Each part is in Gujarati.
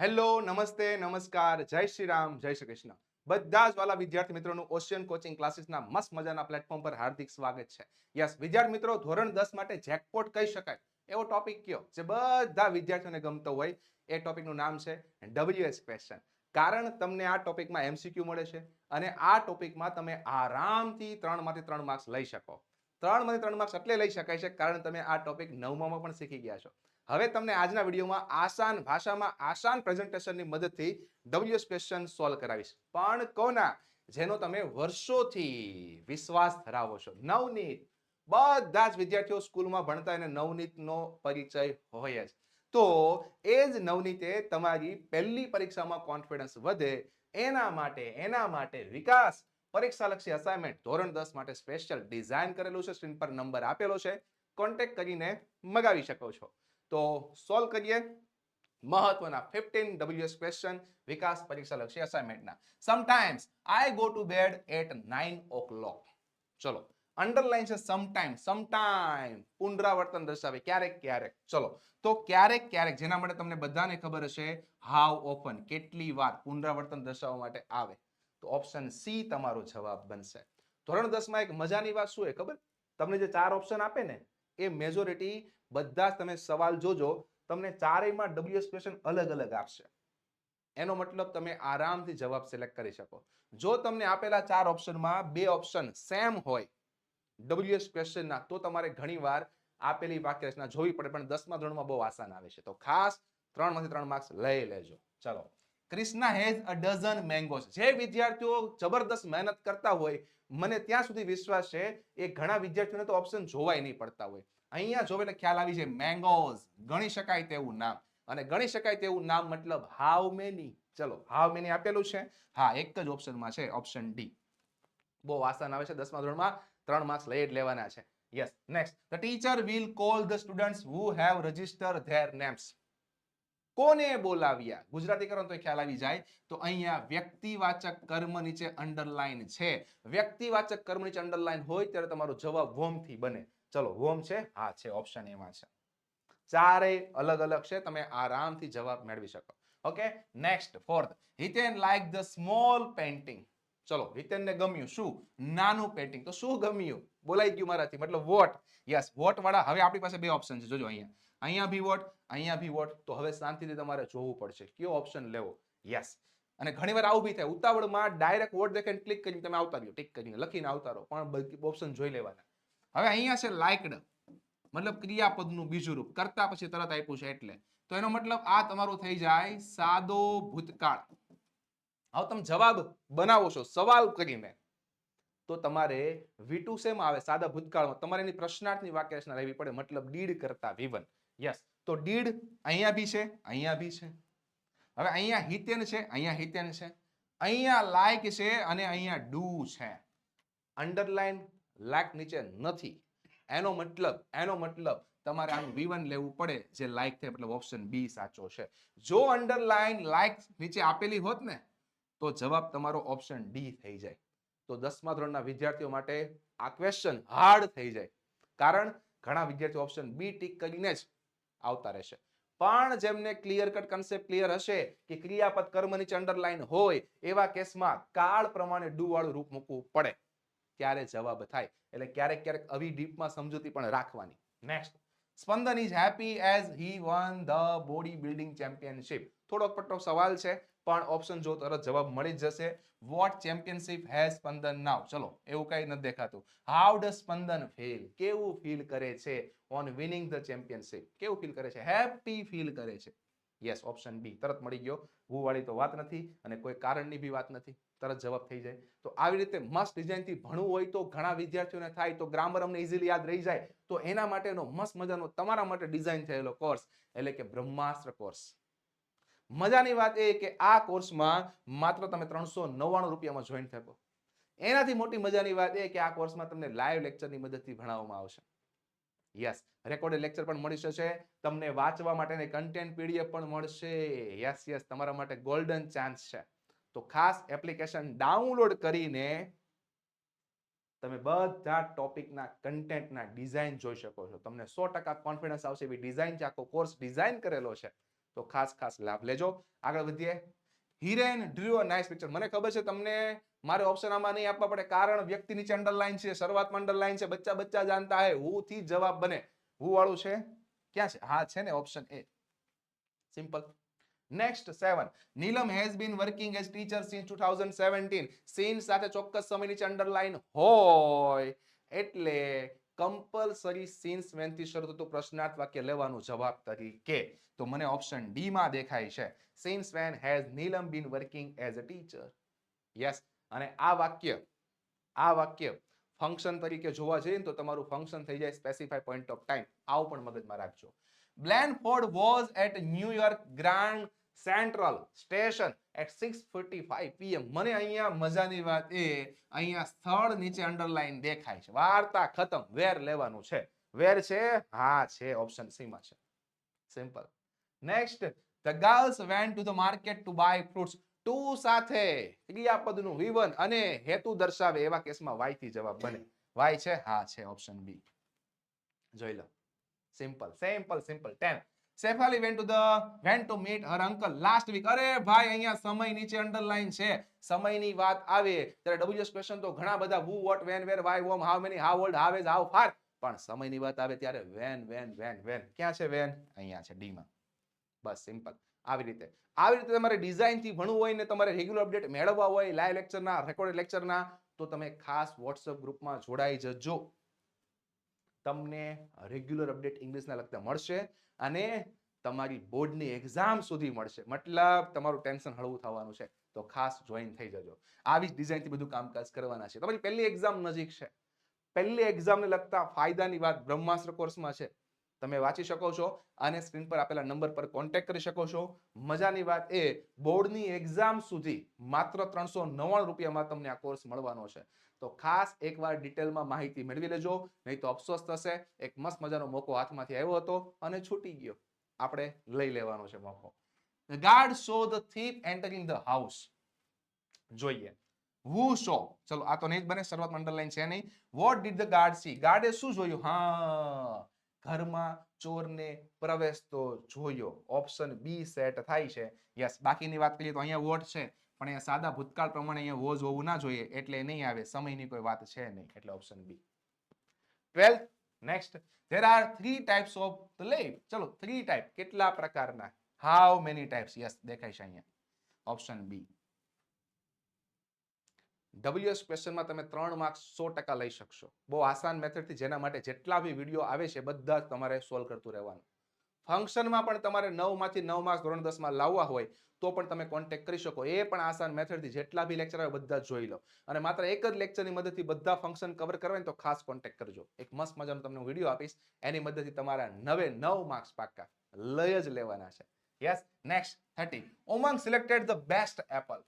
હેલો, નમસ્તે, નમસ્કાર, જય શ્રી રામ, જય શ્રી કૃષ્ણ. બધા જ વાલા વિદ્યાર્થી મિત્રોનું ઓશિયન કોચિંગ ક્લાસીસના મસ્ત મજાના પ્લેટફોર્મ પર હાર્દિક સ્વાગત છે. યસ, વિદ્યાર્થી મિત્રો, ધોરણ દસ માટે જેકપોટ કહી શકાય. એવો ટોપિક કયો જે બધા વિદ્યાર્થીઓને ગમતો હોય, એ ટોપિકનું નામ છે ડબલ્યુએસ ક્વેશ્ચન કારણ તમને આ ટોપિકમાં એમસીક્યુ મળે છે અને આ ટોપિકમાં તમે આરામથી ત્રણમાંથી ત્રણ માર્ક્સ લઈ શકો. ત્રણમાંથી ત્રણ માર્ક્સ એટલે લઈ શકાય છે, કારણ તમે આ ટોપિક નવમામાં પણ શીખી ગયા છો. હવે તમને આજના વિડીયોમાં આસાન ભાષામાં આસાન પ્રેઝન્ટેશનની મદદથી ડબલ્યુએસ ક્વેશ્ચન સોલ્વ કરાવીશ. પણ કોના? જેનો તમે વર્ષોથી વિશ્વાસ ધરાવો છો. નવનીત. બધા જ વિદ્યાર્થીઓ સ્કૂલમાં ભણતા એને નવનીતનો પરિચય હોય જ. તો એ જ નવનીતે તમારી પહેલી પરીક્ષામાં કોન્ફિડન્સ વધે, એના માટે એના માટે વિકાસ. પરીક્ષાલક્ષી અસાઇનમેન્ટ ધોરણ દસ માટે સ્પેશિયલ ડિઝાઇન કરેલું છે સ્ક્રીન પર નંબર આપેલો છે. કોન્ટેક્ટ કરીને મગાવી શકો છો. તો સોલ્વ કરીએ મહત્વના ફિફ્ટીન ડબલ્યુએસ ક્વેશ્ચન વિકાસ પરીક્ષા લક્ષી અસાઇનમેન્ટના sometimes I go to bed at nine o'clock ચલો અંડરલાઈન છે સમટાઈમ સમટાઈમ પુનરાવર્તન દર્શાવે ક્યારેક ક્યારેક. ચલો, તો ક્યારેક ક્યારેક, જેના માટે તમને બધાને ખબર હશે હાવ ઓફન કેટલી વાર પુનરાવર્તન દર્શાવવા માટે આવે. તો ઓપ્શન સી તમારો જવાબ બનશે. ધોરણ દસમાં એક મજાની વાત શું એ ખબર? તમને જે ચાર ઓપ્શન આપે ને એ મેજોરિટી બધા જ તમે સવાલ જોજો, તમને ચારેયમાં ડબલ્યુએસ ક્વેશ્ચન અલગ અલગ આપશે. એનો મતલબ તમે આરામથી જવાબ સિલેક્ટ કરી શકો. જો તમને આપેલા ચાર ઓપ્શનમાં બે ઓપ્શન સેમ હોય ડબલ્યુએસ ક્વેશ્ચનના તો તમારે ઘણીવાર આપેલી વાક્ય રચના જોવી પડે, પણ દસમા ધોરણમાં બહુ આસાન આવે છે. તો ખાસ ત્રણમાંથી ત્રણ માર્ક્સ લઈ લેજો. ચલો. Krishna has a dozen mangoes જે વિદ્યાર્થીઓ જબરદસ્ત મહેનત કરતા હોય, મને ત્યાં સુધી વિશ્વાસ છે, એ ઘણા વિદ્યાર્થીઓને તો ઓપ્શન જોવાય નહીં પડતા હોય. અહીંયા જોવે એટલે ખ્યાલ આવી જાય, મેંગોઝ, ગણી શકાય તેવું નામ. અને ગણી શકાય તેવું નામ મતલબ હાઉ મેની ચલો હાઉ મેની આપેલું છે? હા, એક જ ઓપ્શનમાં છે ઓપ્શન ડી બહુ આસાન આવે છે, દસમા ધોરણમાં ત્રણ માર્ક્સ લઈ જ લેવાના છે. Yes next the teacher will call the students who have register their names કોને બોલાવ્યા? ગુજરાતી કરો તો ખ્યાલ આવી જાય. તો અહીંયા વ્યક્તિવાચક કર્મ નીચે અંડરલાઈન છે. વ્યક્તિવાચક કર્મ નીચે અંડરલાઈન હોય ત્યારે તમારો જવાબ વોમથી બને. ચલો, વોમ છે? હા, છે. ઓપ્શન એમાં છે. ચારે અલગ અલગ છે. તમે આરામથી જવાબ મેળવી શકો. Okay next fourth Hiten like the small painting ચલો હિતેનને ગમ્યું. શું? નાનું પેન્ટિંગ તો શું ગમ્યું? બોલાઈ ગયું મારાથી. મતલબ વોટ યસ વોટ વાળા? હવે આપણી પાસે બે ઓપ્શન છે. જોજો અહીંયા. અહીંયા ભી વોટ અહીંયા ભી વોટ તો હવે શાંતિથી તમારે જોવું પડશે. કયો ઓપ્શન લેવો? યસ અને ઘણીવાર આવું બી થાય. ઉતાવળમાં ડાયરેક્ટ વોટ દેખાઈને ક્લિક કરીને તમે આવતા રહ્યો. ટિક કરીને લખીને આવતા રહો. પણ ઓપ્શન જોઈ લેવાના. હવે અહીંયા છે લાઇકડ મતલબ ક્રિયાપદનું બીજું રૂપ. કરતા પછી તરત આપ્યું છે એટલે. તો એનો મતલબ આ તમારું થઈ જાય સાદો ભૂતકાળ. હવે તમે જવાબ બનાવો છો, સવાલ કરીને. તો તમારે વીટુ સેમ આવે? સાદા ભૂતકાળમાં. તમારે એની પ્રશ્નાર્થની વાક્ય રચના રહેવી પડે, મતલબ ડીડ કરતા વિવન. યસ તો ડીડ અહીંયા બી છે, અહીંયા બી છે. હવે અહીંયા હિતેન છે, અહીંયા હિતેન છે. અહીંયા લાઈક છે અને અહીંયા ડુ છે. અંડરલાઈન લાઈક નીચે નથી. એનો મતલબ એનો મતલબ તમારે આનું વિવન લેવું પડે, જે લાઈક થાય, મતલબ ઓપ્શન બી સાચો છે. જો અંડરલાઈન લાઈક નીચે આપેલી હોત ને તો જવાબ તમારો ઓપ્શન ડી થઈ જાય. તો દસમા ધોરણના વિદ્યાર્થીઓ માટે આ ક્વેશ્ચન હાર્ડ થઈ જાય. કારણ ઘણા વિદ્યાર્થીઓ ઓપ્શન બી ટીક કરીને જ આવતા રહેશે. પણ જેમને ક્લિયર કટ કન્સેપ્ટ ક્લિયર હશે કે ક્રિયાપદ કર્મ નીચે અંડરલાઈન હોય, એવા કેસમાં કાળ પ્રમાણે ડુ વાળું રૂપ મૂકવું પડે. ત્યારે જવાબ થાય. એટલે ક્યારેક ક્યારેક આવી ડીપમાં સમજૂતી પણ રાખવાની. Next Spandan is happy as he won the body building championship થોડોક પટ્ટો સવાલ છે. પણ ઓપ્શન જો તરત જવાબ મળી જ જશે. What championship has Spandan now ચલો, એવું કઈ નથી દેખાતું. હાઉ ડ સ્પંદન ફીલ કેવું ફીલ કરે છે ઓન વિનિંગ ધ ચેમ્પિયનશિપ કેવું ફીલ કરે છે? હેપી ફીલ કરે છે. યસ ઓપ્શન બી તરત મળી ગયો. હું વાળી તો વાત નથી અને કોઈ કારણની બી વાત નથી. તરત જવાબ થઈ જાય. તો આવી રીતે મસ્ત ડિઝાઇનથી ભણવું હોય તો ઘણા વિદ્યાર્થીઓને થાય, તો ગ્રામર અમને ઇઝીલી યાદ રહી જાય. તો એના માટેનો મસ્ત મજાનો તમારા માટે ડિઝાઇન થયેલો કોર્સ એટલે કે બ્રહ્માસ્ત્ર કોર્સ મજાની વાત એ કે આ કોર્સમાં માત્ર તમે ત્રણસો નવ્વાણું રૂપિયામાં જોઈન થકો એનાથી મોટી મજાની વાત એ કે આ કોર્સમાં તમને લાઈવ લેક્ચરની મદદથી ભણાવવામાં આવશે. યસ રેકોર્ડેડ લેક્ચર પણ મળી જશે. તમને વાંચવા માટેની કન્ટેન્ટ પીડીએફ પણ મળશે. યસ યસ તમારા માટે ગોલ્ડન ચાન્સ છે. તો ખાસ એપ્લિકેશન ડાઉનલોડ કરીને તમે બધા ટોપિકના કન્ટેન્ટના ડિઝાઇન જોઈ શકો છો. તમને સો ટકા કોન્ફિડન્સ આવશે. એવી ડિઝાઇન છે. આખો કોર્સ ડિઝાઇન કરેલો છે. તો ખાસ ખાસ લાભ લેજો. આગળ વધીએ. Hiren drew a nice picture મને ખબર છે તમને મારે ઓપ્શન આમાં નહીં આપવા પડે કારણ વ્યક્તિ નીચે અંડરલાઈન છે, શરૂઆતમાં અંડરલાઈન છે, બચ્ચા બચ્ચા જાણતા હે, હું થી જવાબ બને. હું વાળું છે? ક્યાં છે? હા, છે ને option A simple next seven Neelam has been working as teacher since two thousand seventeen scene સાથે ચોક્કસ સમય નીચે અંડરલાઈન હોય, એટલે કમ્પલસરી સિન્સ વેનથી શરૂ થતું પ્રશ્નાર્થ વાક્ય લેવાનું જવાબ તરીકે. તો મને ઓપ્શન ડી માં દેખાય છે. Since when has Neelam been working as a teacher yes અને આ વાક્ય આ વાક્ય ફંક્શન તરીકે જોવા જઈએ તો તમારું ફંક્શન થઈ જાય સ્પેસિફાઈ પોઈન્ટ ઓફ ટાઈમ આવું પણ મગજમાં રાખજો. Blenford was at New York grand central station at six forty five PM મને અહીંયા મજાની વાત એ, અહીંયા સ્થળ નીચે અંડરલાઈન દેખાય છે. વાર્તા ખતમ. વેર લેવાનું છે. વેર છે? હા, છે. ઓપ્શન સી માં છે. Simple next the girls went to the market to buy fruits to સાથે ક્રિયાપદનું વિવન અને હેતુ દર્શાવે એવા કેસમાં વાયથી જવાબ બને. વાય છે? હા, છે. ઓપ્શન બી જોઈ લો. Simple simple simple 10 Shefali went to the went to meet her uncle last week અરે ભાઈ, અહીંયા સમય નીચે અંડરલાઈન છે. સમયની વાત આવે. ત્યારે ડબલ્યુએસ ક્વેશ્ચન તો ઘણા બધા who what when where why whom how many how old how is how far પણ સમયની વાત આવે ત્યારે વેન વેન વેન વેન ક્યાં છે વેન અહીંયા છે ડી માં. બસ સિમ્પલ આવી રીતે. આવી રીતે તમારે ડિઝાઇનથી ભણવું હોય ને તમારે રેગ્યુલર અપડેટ મેળવવા હોય લાઈવ લેક્ચરના રેકોર્ડેડ લેક્ચરના તો તમે ખાસ વોટ્સઅપ ગ્રુપમાં જોડાઈ જજો. તમને રેગ્યુલર અપડેટ ઇંગ્લિશના લગતા મળશે અને તમારી બોર્ડની એક્ઝામ સુધી મળશે. મતલબ તમારું ટેન્શન હળવું થવાનું છે. તો ખાસ જોઈન થઈ જજો. આવી જ ડિઝાઇનથી બધું કામકાજ કરવાના છે. તમારી પહેલી એક્ઝામ નજીક છે. પહેલી એક્ઝામને લગતા ફાયદાની વાત બ્રહ્માસ્ત્ર કોર્સમાં છે. તમે વાંચી શકો છો અને સ્ક્રીન પર આપેલા નંબર પર કોન્ટેક્ટ કરી શકો છો. મજાની વાત એ બોર્ડની એક્ઝામ સુધી માત્ર ત્રણસો નવ્વાણું રૂપિયામાં તમને આ કોર્સ મળવાનો છે. તો ખાસ એકવાર ડિટેલમાં માહિતી મેળવી લેજો, નહીં તો અફસોસ થશે. એક મસ્ત મજાનો મોકો હાથમાંથી આવ્યો હતો અને છૂટી ગયો. આપણે લઈ લેવાનો છે મોકો. Guard saw the thief entering the house જોઈએ. Who saw? ચલો, આ તો નહીં બને, શરૂઆતમાં અંડરલાઈન છે નહીં. What did the guard see ગાર્ડે શું જોયું? હા, ઘરમાં ચોરને પ્રવેશતો જોયો. ઓપ્શન બી સેટ થાય છે. યસ બાકીની વાત કરીએ તો અહીંયા વોટ છે? પણ અહીંયા સાદા ભૂતકાળ પ્રમાણે અહીંયા વોઝ હોવું ના જોઈએ એટલે નહીં આવે, સમયની કોઈ વાત છે નહીં, એટલે option B twelfth next there are three types of the lab ચલો થ્રી ટાઈપ કેટલા પ્રકારના? હાઉ મેની ટાઈપ્સ યસ દેખાય છે અહીંયા. ઓપ્શન બી ડબલ્યુએસ ક્વેશ્ચનમાં તમે ત્રણ માર્ક્સ સો ટકા લઈ શકશો. બહુ આસાન મેથડથી જેના માટે જેટલા બી વીડિયો આવે છે, બધા જ તમારે સોલ્વ કરતું રહેવાનું. ફંક્શનમાં પણ તમારે નવમાંથી નવ માર્ક્સ ધોરણ દસમાં લાવવા હોય તો પણ તમે કોન્ટેક્ટ કરી શકો. એ પણ આસાન મેથડથી જેટલા બી લેક્ચર આવે બધા જોઈ લો. અને માત્ર એક જ લેક્ચરની મદદથી બધા ફંક્શન કવર કરવા તો ખાસ કોન્ટેક્ટ કરજો. એક મસ્ત મજાનો તમને વીડિયો આપીશ. એની મદદથી તમારા નવે નવ માર્ક્સ પાક્કા લઈ જ લેવાના છે. Yes next thirty Umang selected the best apple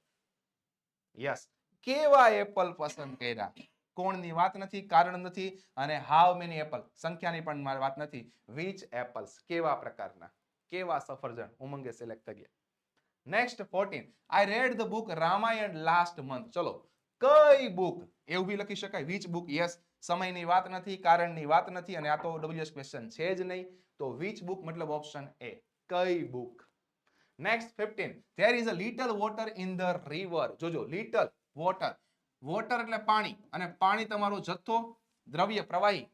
yes કેવા એપલ પસંદ કર્યા? કોણની વાત નથી, કારણ નથી અને હાવ મેની એપલ સંખ્યાની પણ મારી વાત નથી. વિચ એપલ્સ કેવા પ્રકારના? કેવા સફરજન? ઉમંગે સિલેક્ટ કરીએ next fourteen I read the book Ramayana last month ચલો, કઈ બુક એવું બી લખી શકાય? વિચ બુક યસ સમયની વાત નથી, કારણની વાત નથી અને આ તો ડબલ્યુએસ ક્વેશ્ચન છે જ નહીં. તો વિચ બુક મતલબ ઓપ્શન એ કઈ book next fifteen there is a little water in the river જોજો લિટલ વોટર વોટર એટલે પાણી. અને પાણી તમારો જથ્થો, દ્રવ્ય, પ્રવાહી.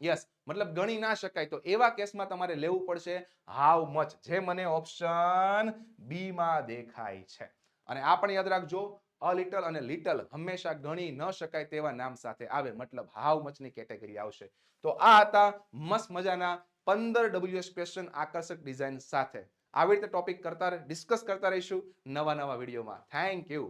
યસ મતલબ ગણી ના શકાય. તો એવા કેસમાં તમારે લેવું પડશે હાઉ મચ જે મને ઓપ્શન બી માં દેખાય છે. અને આ પણ યાદ રાખજો અ લિટલ અને લિટલ હંમેશા ગણી ન શકાય તેવા નામ સાથે આવે. મતલબ હાઉ મચની કેટેગરી આવશે. તો આ હતા મસ્ત મજાના પંદર ડબલ્યુએસ ક્વેશ્ચન આકર્ષક ડિઝાઇન સાથે. આવી રીતે ટોપિક કરતા ડિસ્કસ કરતા રહીશું નવા નવા વિડીયોમાં. Thank you